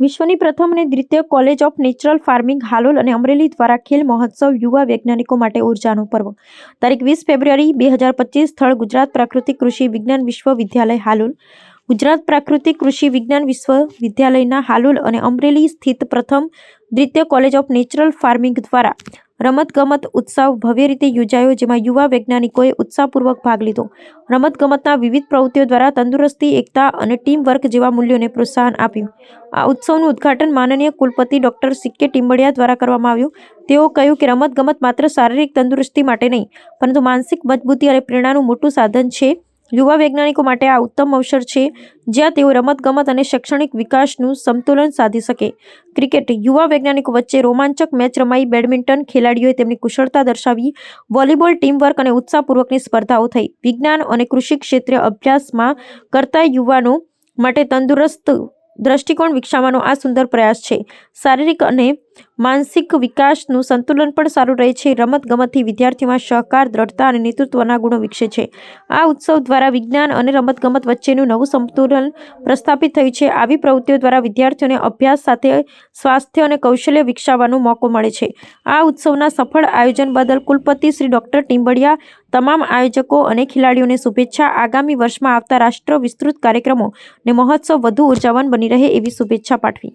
વિશ્વની પ્રથમ અને દ્વિતીય college of natural farming Halol અને અમરેલી દ્વારા ખેલ મહોત્સવ યુવા વૈજ્ઞાનિકો માટે ઉર્જાનું પર્વ. તારીખ વીસ ફેબ્રુઆરી બે હજાર પચીસ સ્થળ ગુજરાત પ્રાકૃતિક કૃષિ વિજ્ઞાન વિશ્વવિદ્યાલય હાલોલ. ગુજરાત પ્રાકૃતિક કૃષિ વિજ્ઞાન વિશ્વવિદ્યાલયના હાલોલ અને અમરેલી સ્થિત પ્રથમ દ્વિતીય કોલેજ ઓફ નેચરલ ફાર્મિંગ દ્વારા રમતગમત ઉત્સવ ભવ્ય રીતે યોજાયો, જેમાં યુવા વૈજ્ઞાનિકોએ ઉત્સાહપૂર્વક ભાગ લીધો. રમતગમતના વિવિધ પ્રવૃત્તિઓ દ્વારા તંદુરસ્તી, એકતા અને ટીમ વર્ક જેવા મૂલ્યોને પ્રોત્સાહન આપ્યું. આ ઉત્સવનું ઉદ્ઘાટન માનનીય કુલપતિ ડોક્ટર સિક્કે ટિમ્બડિયા દ્વારા કરવામાં આવ્યું. તેઓ કહ્યું કે રમતગમત માત્ર શારીરિક તંદુરસ્તી માટે નહીં, પરંતુ માનસિક મજબૂતી અને પ્રેરણાનું મોટું સાધન છે. યુવા વૈજ્ઞાનિકો માટે આ ઉત્તમ અવસર છે, જ્યાં તેઓ રમતગમત અને શૈક્ષણિક વિકાસનું સંતુલન સાધી શકે. ક્રિકેટ યુવા વૈજ્ઞાનિકો વચ્ચે રોમાંચક મેચ રમાઈ બેડમિન્ટન ખેલાડીઓએ તેમની કુશળતા દર્શાવી, વોલીબોલ ટીમવર્ક અને ઉત્સાહપૂર્વકની સ્પર્ધાઓ થઈ. વિજ્ઞાન અને કૃષિ ક્ષેત્રે અભ્યાસમાં કરતા યુવાનો માટે તંદુરસ્ત દ્રષ્ટિકોણ વિકસાવવાનો આ સુંદર પ્રયાસ છે. શારીરિક અને માનસિક વિકાસનું સંતુલન પણ સારું રહે છે. રમતગમતથી વિદ્યાર્થીઓમાં સહકાર, દ્રઢતા અને નેતૃત્વના ગુણો વિકસે છે. આ ઉત્સવ દ્વારા વિજ્ઞાન અને રમતગમત વચ્ચેનું નવું સંતુલન પ્રસ્થાપિત થયું છે. આવી પ્રવૃત્તિઓ દ્વારા વિદ્યાર્થીઓને અભ્યાસ સાથે સ્વાસ્થ્ય અને કૌશલ્ય વિકસાવવાનો મોકો મળે છે. આ ઉત્સવના સફળ આયોજન બદલ કુલપતિ શ્રી ડોક્ટર ટીમ્બડિયા તમામ આયોજકો અને ખેલાડીઓને શુભેચ્છા. આગામી વર્ષમાં આવતા રાષ્ટ્ર વિસ્તૃત કાર્યક્રમો ને મહોત્સવ વધુ ઉર્જાવાન બની રહે એવી શુભેચ્છા પાઠવી.